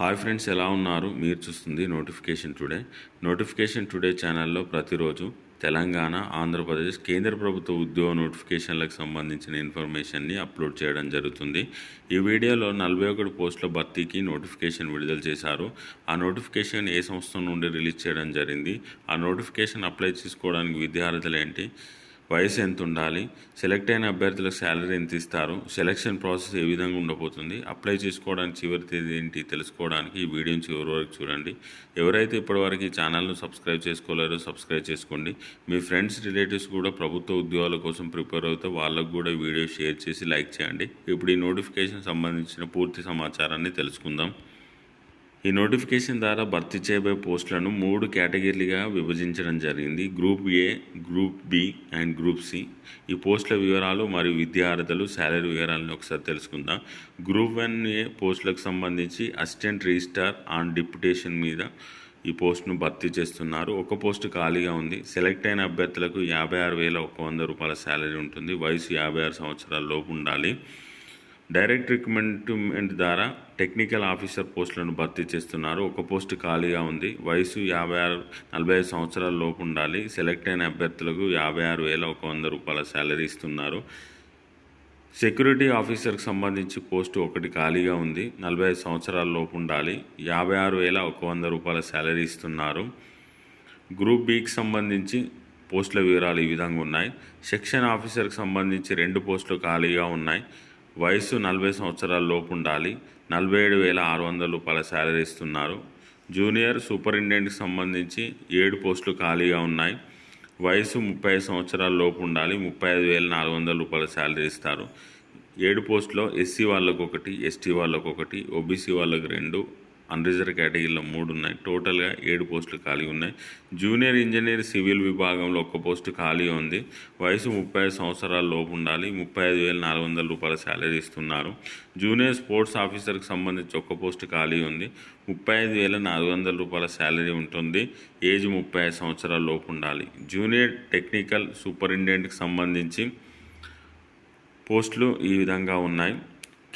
Hi friends ఎలా ఉన్నారు? మీరు చూస్తుంది నోటిఫికేషన్ టుడే. నోటిఫికేషన్ టుడే ఛానల్లో ప్రతిరోజు తెలంగాణ ఆంధ్రప్రదేశ్ కేంద్ర ప్రభుత్వ ఉద్యోగ నోటిఫికేషన్లకు సంబంధించిన ఇన్ఫర్మేషన్ని అప్లోడ్ చేయడం జరుగుతుంది. ఈ వీడియోలో నలభై ఒకటి పోస్టుల భర్తీకి నోటిఫికేషన్ విడుదల చేశారు. ఆ నోటిఫికేషన్ ఏ సంస్థ నుండి రిలీజ్ చేయడం జరిగింది? ఆ నోటిఫికేషన్ అప్లై చేసుకోవడానికి విద్యార్థులు ఏంటి? వయసు ఎంత ఉండాలి సెలెక్ట్ అయిన అభ్యర్థులకు శాలరీ ఎంత ఇస్తారు సెలక్షన్ ప్రాసెస్ ఏ విధంగా ఉండబోతుంది అప్లై చేసుకోవడానికి చివరి తేదీ ఏంటి తెలుసుకోవడానికి ఈ వీడియోని చివరి వరకు చూడండి. ఎవరైతే ఇప్పటివరకు ఈ ఛానల్ను సబ్స్క్రైబ్ చేసుకోలేరో సబ్స్క్రైబ్ చేసుకోండి. మీ ఫ్రెండ్స్ రిలేటివ్స్ కూడా ప్రభుత్వ ఉద్యోగాల కోసం ప్రిపేర్ అవుతే వాళ్ళకు కూడా వీడియో షేర్ చేసి లైక్ చేయండి. ఇప్పుడు ఈ నోటిఫికేషన్ సంబంధించిన పూర్తి సమాచారాన్ని తెలుసుకుందాం. ఈ నోటిఫికేషన్ ద్వారా భర్తీ చేయబోయే పోస్టులను మూడు కేటగిరీలుగా విభజించడం జరిగింది. Group A group B and group C ఈ పోస్టుల వివరాలు మరియు విద్యార్థులు శాలరీ వివరాలను ఒకసారి తెలుసుకుందాం. గ్రూప్ వన్ ఏ పోస్టులకు సంబంధించి అసిస్టెంట్ రిజిస్టార్ ఆన్ డిప్యుటేషన్ మీద ఈ పోస్టును భర్తీ చేస్తున్నారు. ఒక పోస్టు ఖాళీగా ఉంది. సెలెక్ట్ అయిన అభ్యర్థులకు యాభై ఆరు వేల ఒక వంద రూపాయల శాలరీ ఉంటుంది. వయసు యాభై ఆరు సంవత్సరాల లోపు ఉండాలి. డైరెక్ట్ రిక్రూట్మెంట్ ద్వారా టెక్నికల్ ఆఫీసర్ పోస్టులను భర్తీ చేస్తున్నారు. ఒక పోస్టు ఖాళీగా ఉంది. వయసు యాభై ఆరు నలభై ఐదు సంవత్సరాల లోపు ఉండాలి. సెలెక్ట్ అయిన అభ్యర్థులకు యాభై ఆరు వేల ఒక వంద రూపాయల శాలరీ ఇస్తున్నారు. సెక్యూరిటీ ఆఫీసర్కి సంబంధించి పోస్టు ఒకటి ఖాళీగా ఉంది. నలభై ఐదు సంవత్సరాల లోపు ఉండాలి. యాభై ఆరు వేల ఒక వంద రూపాయల శాలరీ ఇస్తున్నారు. గ్రూప్ బికి సంబంధించి పోస్టుల వివరాలు ఈ విధంగా ఉన్నాయి. సెక్షన్ ఆఫీసర్కి సంబంధించి రెండు పోస్టులు ఖాళీగా ఉన్నాయి. వయసు నలభై సంవత్సరాల లోపు ఉండాలి. నలభై ఏడు వేల ఆరు వందల రూపాయల శాలరీ ఇస్తున్నారు. జూనియర్ సూపరింటెండెంట్కి సంబంధించి ఏడు పోస్టులు ఖాళీగా ఉన్నాయి. వయసు ముప్పై ఐదు సంవత్సరాల లోపు ఉండాలి. ముప్పై ఐదు వేల నాలుగు వందల రూపాయల శాలరీ ఇస్తారు. ఏడు పోస్టులో ఎస్సీ వాళ్ళకు ఒకటి ఎస్టీ వాళ్ళకు ఒకటి ఓబీసీ వాళ్ళకు రెండు అన్రిజర్వ్ కేటగిరీలో మూడు ఉన్నాయి. టోటల్గా ఏడు పోస్టులు ఖాళీ ఉన్నాయి. జూనియర్ ఇంజనీర్ సివిల్ విభాగంలో ఒక పోస్టు ఖాళీ ఉంది. వయసు ముప్పై ఐదు సంవత్సరాల లోపు ఉండాలి. ముప్పై ఐదు వేల నాలుగు వందల రూపాయల శాలరీ ఇస్తున్నారు. జూనియర్ స్పోర్ట్స్ ఆఫీసర్కి సంబంధించి ఒక పోస్టు ఖాళీ ఉంది. ముప్పై ఐదు వేల నాలుగు వందల రూపాయల శాలరీ ఉంటుంది. ఏజ్ ముప్పై ఐదు సంవత్సరాల లోపు ఉండాలి. జూనియర్ టెక్నికల్ సూపరింటెండెంట్కి సంబంధించి పోస్టులు ఈ విధంగా ఉన్నాయి.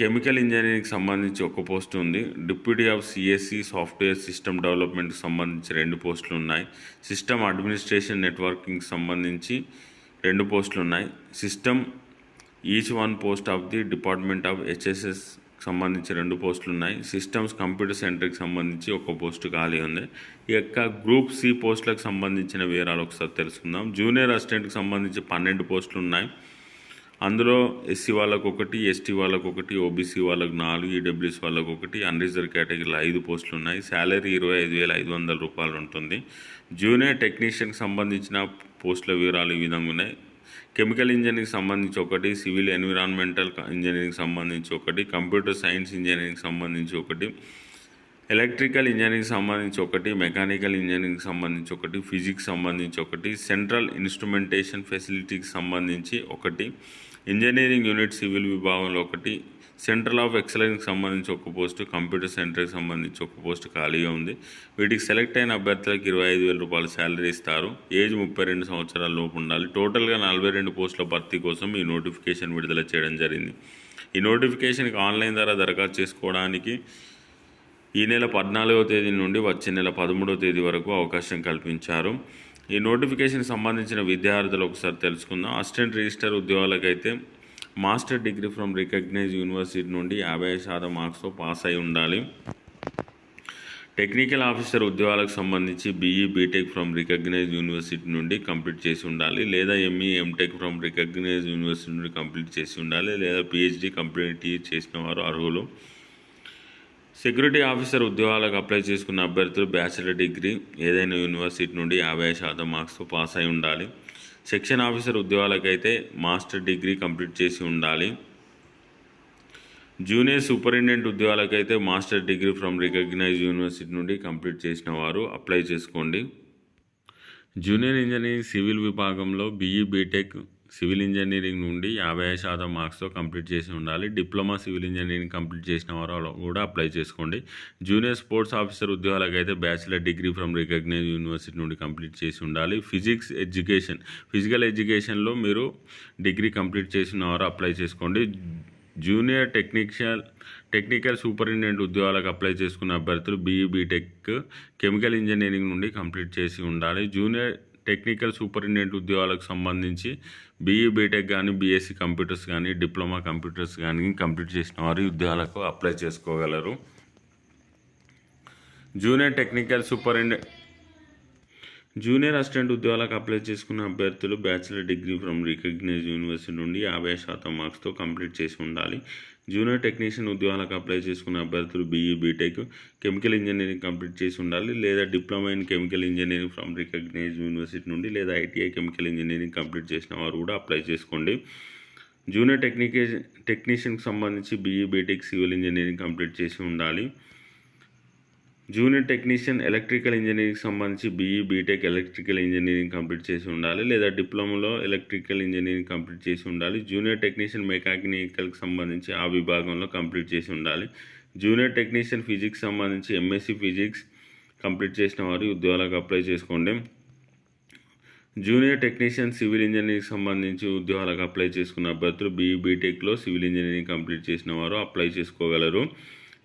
కెమికల్ ఇంజనీరింగ్కి సంబంధించి ఒక పోస్ట్ ఉంది. Deputy of CSC software system డెవలప్మెంట్కి సంబంధించి రెండు పోస్టులు ఉన్నాయి. సిస్టమ్ అడ్మినిస్ట్రేషన్ నెట్వర్కింగ్కి సంబంధించి రెండు పోస్టులు ఉన్నాయి. System each one post of the department of HSS సంబంధించి రెండు పోస్టులు ఉన్నాయి. సిస్టమ్స్ కంప్యూటర్ సెంటర్కి సంబంధించి ఒక పోస్టు ఖాళీ ఉంది. ఈ యొక్క గ్రూప్ సి పోస్టులకు సంబంధించిన వివరాలు ఒకసారి తెలుసుకుందాం. జూనియర్ అసిస్టెంట్కి సంబంధించి పన్నెండు పోస్టులు ఉన్నాయి. అందులో ఎస్సీ వాళ్ళకు ఒకటి ఎస్టీ వాళ్ళకు ఒకటి ఓబీసీ వాళ్ళకు నాలుగు ఈడబ్ల్యూఎస్ వాళ్ళకు ఒకటి అన్రిజర్వ్ కేటగిరీలో ఐదు పోస్టులు ఉన్నాయి శాలరీ ఇరవై ఐదు వేల ఐదు వందల రూపాయలు ఉంటుంది. జూనియర్ టెక్నీషియన్కి సంబంధించిన పోస్టుల వివరాలు ఈ విధంగా ఉన్నాయి. కెమికల్ ఇంజనీరింగ్ సంబంధించి ఒకటి సివిల్ ఎన్విరాన్మెంటల్ ఇంజనీరింగ్ సంబంధించి ఒకటి కంప్యూటర్ సైన్స్ ఇంజనీరింగ్ సంబంధించి ఒకటి ఎలక్ట్రికల్ ఇంజనీరింగ్ సంబంధించి ఒకటి మెకానికల్ ఇంజనీరింగ్ సంబంధించి ఒకటి ఫిజిక్స్ సంబంధించి ఒకటి సెంట్రల్ ఇన్స్ట్రుమెంటేషన్ ఫెసిలిటీకి సంబంధించి ఒకటి ఇంజనీరింగ్ యూనిట్ సివిల్ విభాగంలో ఒకటి సెంట్రల్ ఆఫ్ ఎక్సలెన్స్కి సంబంధించి ఒక పోస్టు కంప్యూటర్ సెంటర్కి సంబంధించి ఒక పోస్టు ఖాళీగా ఉంది. వీటికి సెలెక్ట్ అయిన అభ్యర్థులకు ఇరవై ఐదు వేల రూపాయల శాలరీ ఇస్తారు. ఏజ్ ముప్పై రెండు సంవత్సరాల లోపు ఉండాలి. టోటల్గా నలభై రెండు పోస్టుల భర్తీ కోసం ఈ నోటిఫికేషన్ విడుదల చేయడం జరిగింది. ఈ నోటిఫికేషన్కి ఆన్లైన్ ద్వారా దరఖాస్తు చేసుకోవడానికి ఈ నెల పద్నాలుగవ తేదీ నుండి వచ్చే నెల పదమూడవ తేదీ వరకు అవకాశం కల్పించారు. ఈ నోటిఫికేషన్ సంబంధించిన విద్యార్థులు ఒకసారి తెలుసుకుందాం. Assistant register ఉద్యోగాలకైతే master degree from recognise university నుండి యాభై శాతం మార్క్స్తో పాస్ అయి ఉండాలి. టెక్నికల్ ఆఫీసర్ ఉద్యోగాలకు సంబంధించి BE BTech from recognise university నుండి కంప్లీట్ చేసి ఉండాలి. లేదా ME MTech from recognise university నుండి కంప్లీట్ చేసి ఉండాలి. లేదా పిహెచ్డి కంప్లీట్ చేసిన వారు అర్హులు. సెక్యూరిటీ ఆఫీసర్ ఉద్యోగాలకు అప్లై చేసుకున్న అభ్యర్థులు బ్యాచిలర్ డిగ్రీ ఏదైనా యూనివర్సిటీ నుండి యాభై శాతం మార్క్స్తో పాస్ అయి ఉండాలి. సెక్షన్ ఆఫీసర్ ఉద్యోగాలకైతే మాస్టర్ డిగ్రీ కంప్లీట్ చేసి ఉండాలి. Junior superintendent ఉద్యోగాలకైతే master degree from recognise university నుండి కంప్లీట్ చేసిన వారు అప్లై చేసుకోండి. జూనియర్ ఇంజనీరింగ్ సివిల్ విభాగంలో బీఈ బీటెక్ సివిల్ ఇంజనీరింగ్ నుండి యాభై శాతం మార్క్స్తో కంప్లీట్ చేసి ఉండాలి. డిప్లొమా సివిల్ ఇంజనీరింగ్ కంప్లీట్ చేసిన వారు కూడా అప్లై చేసుకోండి. జూనియర్ స్పోర్ట్స్ ఆఫీసర్ ఉద్యోగాలకు అయితే bachelor degree from recognise university నుండి కంప్లీట్ చేసి ఉండాలి. ఫిజిక్స్ ఎడ్యుకేషన్ ఫిజికల్ ఎడ్యుకేషన్లో మీరు డిగ్రీ కంప్లీట్ చేసిన వారు అప్లై చేసుకోండి. జూనియర్ టెక్నిషియల్ టెక్నికల్ సూపరింటెండెంట్ ఉద్యోగాలకు అప్లై చేసుకున్న అభ్యర్థులు బీఈ బీటెక్ కెమికల్ ఇంజనీరింగ్ నుండి కంప్లీట్ చేసి ఉండాలి. జూనియర్ టెక్నికల్ సూపరింటెండెంట్ ఉద్యోగాలకు సంబంధించి బీఈ బీటెక్ కానీ బీఎస్సీ కంప్యూటర్స్ కానీ డిప్లొమా కంప్యూటర్స్ కానీ కంప్లీట్ చేసిన వారు ఉద్యోగాలకు అప్లై చేసుకోగలరు. Junior technical superintendent junior assistant ఉద్యోగాలకు అప్లై చేసుకున్న అభ్యర్థులు bachelor degree from recognise university నుండి యాభై శాతం మార్క్స్తో కంప్లీట్ చేసి ఉండాలి. జూనియర్ టెక్నీషియన్ ఉద్యోగాలకు అప్లై చేసుకున్న అభ్యర్థులు BE BTech chemical engineering complete చేసి ఉండాలి లేదా diploma in chemical engineering from recognise university నుండి లేదా ఐటీఐ కెమికల్ ఇంజనీరింగ్ కంప్లీట్ చేసిన వారు కూడా అప్లై చేసుకోండి. జూనియర్ టెక్నికే టెక్నీషియన్కి సంబంధించి BE BTech civil engineering complete చేసి ఉండాలి. జూనియర్ టెక్నీషియన్ ఎలక్ట్రికల్ ఇంజనీరింగ్ సంబంధించి BE BTech electrical engineering complete చేసి ఉండాలి లేదా డిప్లొమాలో ఎలక్ట్రికల్ ఇంజనీరింగ్ కంప్లీట్ చేసి ఉండాలి. జూనియర్ టెక్నీషియన్ మెకానికల్కి సంబంధించి ఆ విభాగంలో కంప్లీట్ చేసి ఉండాలి. జూనియర్ టెక్నీషియన్ ఫిజిక్స్ సంబంధించి ఎంఎస్సి ఫిజిక్స్ కంప్లీట్ చేసిన వారు ఉద్యోగాలకు అప్లై చేసుకోండి. జూనియర్ టెక్నీషియన్ సివిల్ ఇంజనీరింగ్ సంబంధించి ఉద్యోగాలకు అప్లై చేసుకున్న అభ్యర్థులు బీఈ బీటెక్లో సివిల్ ఇంజనీరింగ్ కంప్లీట్ చేసిన వారు అప్లై చేసుకోగలరు.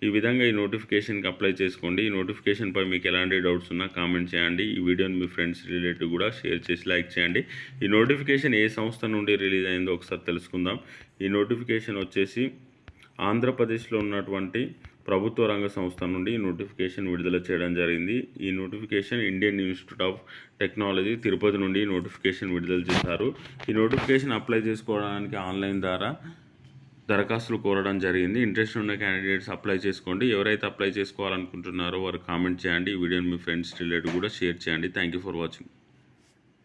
ఈ విధంగా ఈ నోటిఫికేషన్కి అప్లై చేసుకోండి. ఈ నోటిఫికేషన్పై మీకు ఎలాంటి డౌట్స్ ఉన్నా కామెంట్ చేయండి. ఈ వీడియోని మీ ఫ్రెండ్స్ రిలేటివ్ కూడా షేర్ చేసి లైక్ చేయండి. ఈ నోటిఫికేషన్ ఏ సంస్థ నుండి రిలీజ్ అయిందో ఒకసారి తెలుసుకుందాం. ఈ నోటిఫికేషన్ వచ్చేసి ఆంధ్రప్రదేశ్లో ఉన్నటువంటి ప్రభుత్వ రంగ సంస్థ నుండి ఈ నోటిఫికేషన్ విడుదల చేయడం జరిగింది. ఈ notification Indian Institute of Technology Tirupati నుండి నోటిఫికేషన్ విడుదల చేశారు. ఈ నోటిఫికేషన్ అప్లై చేసుకోవడానికి ఆన్లైన్ ద్వారా దరఖాస్తులు కోరడం జరిగింది. ఇంట్రెస్ట్ ఉన్న క్యాండిడేట్స్ అప్లై చేసుకోండి. ఎవరైతే అప్లై చేసుకోవాలనుకుంటున్నారో వారు కామెంట్ చేయండి. ఈ వీడియోని మీ ఫ్రెండ్స్ రిలేటివ్ కూడా షేర్ చేయండి. Thank you for watching